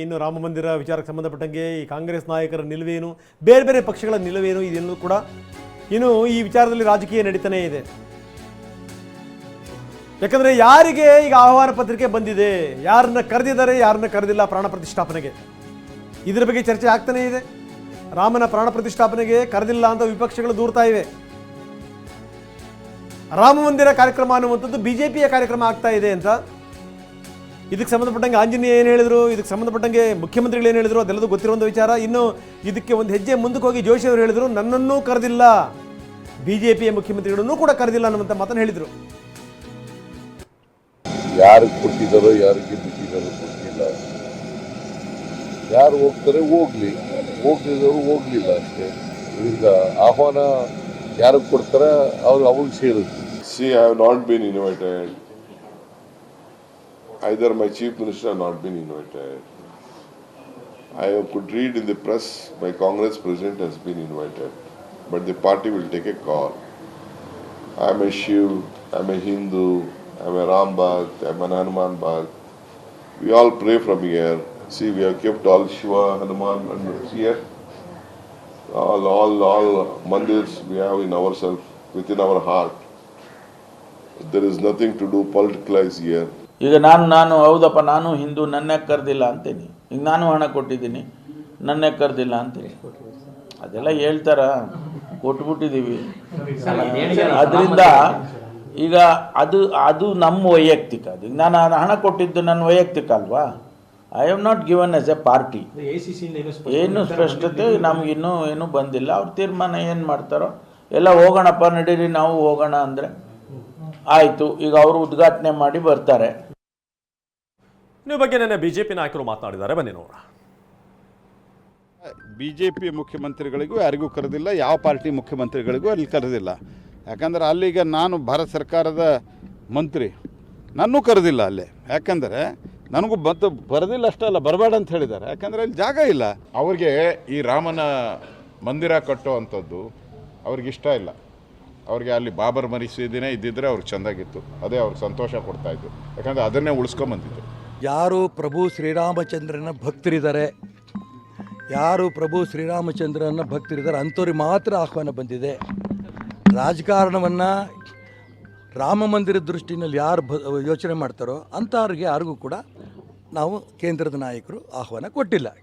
ಇನ್ನು ರಾಮ ಮಂದಿರ ವಿಚಾರಕ್ಕೆ ಸಂಬಂಧಪಟ್ಟಂಗೆ ಈ ಕಾಂಗ್ರೆಸ್ ನಾಯಕರ ನಿಲುವೇನು, ಬೇರೆ ಬೇರೆ ಪಕ್ಷಗಳ ನಿಲುವೇನು, ಇದೆಲ್ಲೂ ಕೂಡ ಇನ್ನು ಈ ವಿಚಾರದಲ್ಲಿ ರಾಜಕೀಯ ನಡೀತಾನೇ ಇದೆ. ಯಾಕಂದ್ರೆ ಯಾರಿಗೆ ಈಗ ಆಹ್ವಾನ ಪತ್ರಿಕೆ ಬಂದಿದೆ, ಯಾರನ್ನ ಕರೆದಿದ್ದಾರೆ, ಯಾರನ್ನ ಕರೆದಿಲ್ಲ ಪ್ರಾಣ ಪ್ರತಿಷ್ಠಾಪನೆಗೆ? ಇದರ ಬಗ್ಗೆ ಚರ್ಚೆ ಆಗ್ತಾನೇ ಇದೆ. ರಾಮನ ಪ್ರಾಣ ಪ್ರತಿಷ್ಠಾಪನೆಗೆ ಕರೆದಿಲ್ಲ ಅಂತ ವಿಪಕ್ಷಗಳು ದೂರ್ತಾ ಇವೆ. ರಾಮ ಮಂದಿರ ಕಾರ್ಯಕ್ರಮ ಅನ್ನುವಂಥದ್ದು ಬಿಜೆಪಿಯ ಕಾರ್ಯಕ್ರಮ ಆಗ್ತಾ ಇದೆ ಅಂತ ಇದಕ್ಕೆ ಸಂಬಂಧಪಟ್ಟಂಗೆ ಆಂಜನೇಯ ಏನು ಹೇಳಿದ್ರು? ಇದಕ್ಕೆ ಸಂಬಂಧಪಟ್ಟಂಗೆ ಮುಖ್ಯಮಂತ್ರಿಗಳು ಏನು ಹೇಳಿದ್ರು? ಅದೆಲ್ಲದೂ ಗೊತ್ತಿರುವಂಥ ವಿಚಾರ. ಇನ್ನು ಇದಕ್ಕೆ ಒಂದು ಹೆಜ್ಜೆ ಮುಂದಕ್ಕೆ ಹೋಗಿ ಜೋಶಿ ಅವರು ಹೇಳಿದರು ನನ್ನನ್ನು ಕರೆದಿಲ್ಲ. ಬಿ ಜೆ ಪಿಯ ಮುಖ್ಯಮಂತ್ರಿಗಳನ್ನೂ ಕೂಡ ಕರೆದಿಲ್ಲ ಅನ್ನುವಂಥ ಮಾತನ್ನು ಹೇಳಿದರು. ಯಾರಿಗೆ ಕೊಟ್ಟಿದ್ದಾರೋ ಯಾರಿಗೆ ಬಿಟ್ಟಿದ್ದಾರೋ ಗೊತ್ತಿಲ್ಲ. ಯಾರು ಹೋಗ್ತಾರೆ ಹೋಗ್ಲಿ. ಹೋಗ್ಲಿದ್ದವರು ಹೋಗ್ಲಿಲ್ಲ ಅಷ್ಟೇ. ಈಗ ಆಹ್ವಾನ ಯಾರಿಗೆ ಕೊಡ್ತಾರೆ ಅವ್ರು ಅವ್ರಿಗೆ ಸೇರುತ್ತೆ see I have not been invited. Either my chief minister have not been invited. I could read in the press my Congress president has been invited, but the party will take a call. I am a Shiv, I am a Hindu, I am a Ram Bhakt, I am an Hanuman Bhakt. We all pray from here. See, we have kept all Shiva, Hanuman, and here. All, all, all mandirs we have in ourselves, within our heart. There is nothing to do politicalize here. ಈಗ ನಾನು ನಾನು, ಹೌದಪ್ಪ, ನಾನು ಹಿಂದೂ, ನನ್ನೇ ಕರೆದಿಲ್ಲ ಅಂತೀನಿ. ಈಗ ನಾನು ಹಣ ಕೊಟ್ಟಿದ್ದೀನಿ, ನನ್ನೇ ಕರೆದಿಲ್ಲ ಅಂತೀನಿ. ಅದೆಲ್ಲ ಹೇಳ್ತಾರ ಕೊಟ್ಬಿಟ್ಟಿದ್ದೀವಿ ಅದರಿಂದ ಈಗ ಅದು ಅದು ನಮ್ಮ ವೈಯಕ್ತಿಕ. ಅದು ನಾನು ಹಣ ಕೊಟ್ಟಿದ್ದು ನನ್ನ ವೈಯಕ್ತಿಕ ಅಲ್ವಾ? I am not given as a party ಏನು ಸ್ಪಷ್ಟತೆ ನಮಗಿನ್ನೂ ಏನೂ ಬಂದಿಲ್ಲ. ಅವ್ರ ತೀರ್ಮಾನ ಏನು ಮಾಡ್ತಾರೋ, ಎಲ್ಲ ಹೋಗೋಣಪ್ಪ, ನಡೀರಿ, ನಾವು ಹೋಗೋಣ ಅಂದರೆ. ಆಯಿತು, ಈಗ ಅವರು ಉದ್ಘಾಟನೆ ಮಾಡಿ ಬರ್ತಾರೆ. ನೀವು ಬಗ್ಗೆ ನಿನ್ನೆ ಬಿಜೆಪಿ ನಾಯಕರು ಮಾತನಾಡಿದ್ದಾರೆ. ಬನ್ನಿ ನೋಡೋಣ. ಬಿ ಜೆ ಪಿ ಮುಖ್ಯಮಂತ್ರಿಗಳಿಗೂ ಯಾರಿಗೂ ಕರೆದಿಲ್ಲ ಯಾವ ಪಾರ್ಟಿ ಮುಖ್ಯಮಂತ್ರಿಗಳಿಗೂ ಅಲ್ಲಿ ಕರೆದಿಲ್ಲ. ಯಾಕಂದ್ರೆ ಅಲ್ಲಿಗೆ ನಾನು ಭಾರತ ಸರ್ಕಾರದ ಮಂತ್ರಿ. ನನ್ನೂ ಕರೆದಿಲ್ಲ ಅಲ್ಲಿ. ಯಾಕಂದರೆ ನನಗೂ ಬಂದು ಬರೋದಿಲ್ಲ ಅಲ್ಲ ಬರಬೇಡ ಅಂತ ಹೇಳಿದ್ದಾರೆ. ಯಾಕಂದರೆ ಅಲ್ಲಿ ಜಾಗ ಇಲ್ಲ. ಅವ್ರಿಗೆ ಈ ರಾಮನ ಮಂದಿರ ಕಟ್ಟೋ ಅಂಥದ್ದು ಅವ್ರಿಗೆ ಇಷ್ಟ ಇಲ್ಲ. ಅವ್ರಿಗೆ ಅಲ್ಲಿ ಬಾಬರ್ ಮಸೀದಿನೇ ಇದ್ದಿದ್ರೆ ಅವ್ರಿಗೆ ಚೆಂದಾಗಿತ್ತು. ಅದೇ ಅವ್ರಿಗೆ ಸಂತೋಷ ಕೊಡ್ತಾ ಇತ್ತು ಯಾಕಂದರೆ ಅದನ್ನೇ ಉಳಿಸ್ಕೊಂಬಂದಿದ್ದು ಯಾರು ಪ್ರಭು ಶ್ರೀರಾಮಚಂದ್ರನ ಭಕ್ತರಿದ್ದಾರೆ? ಯಾರು ಪ್ರಭು ಶ್ರೀರಾಮಚಂದ್ರನ ಭಕ್ತರಿದ್ದಾರೆ? ಅಂಥವ್ರಿಗೆ ಮಾತ್ರ ಆಹ್ವಾನ ಬಂದಿದೆ. ರಾಜಕಾರಣವನ್ನು ರಾಮ ಮಂದಿರ ದೃಷ್ಟಿನಲ್ಲಿ ಯಾರು ಭ, ಯೋಚನೆ ಮಾಡ್ತಾರೋ ಅಂಥವ್ರಿಗೆ ಯಾರಿಗೂ ಕೂಡ ನಾವು ಕೇಂದ್ರದ ನಾಯಕರು ಆಹ್ವಾನ ಕೊಟ್ಟಿಲ್ಲ.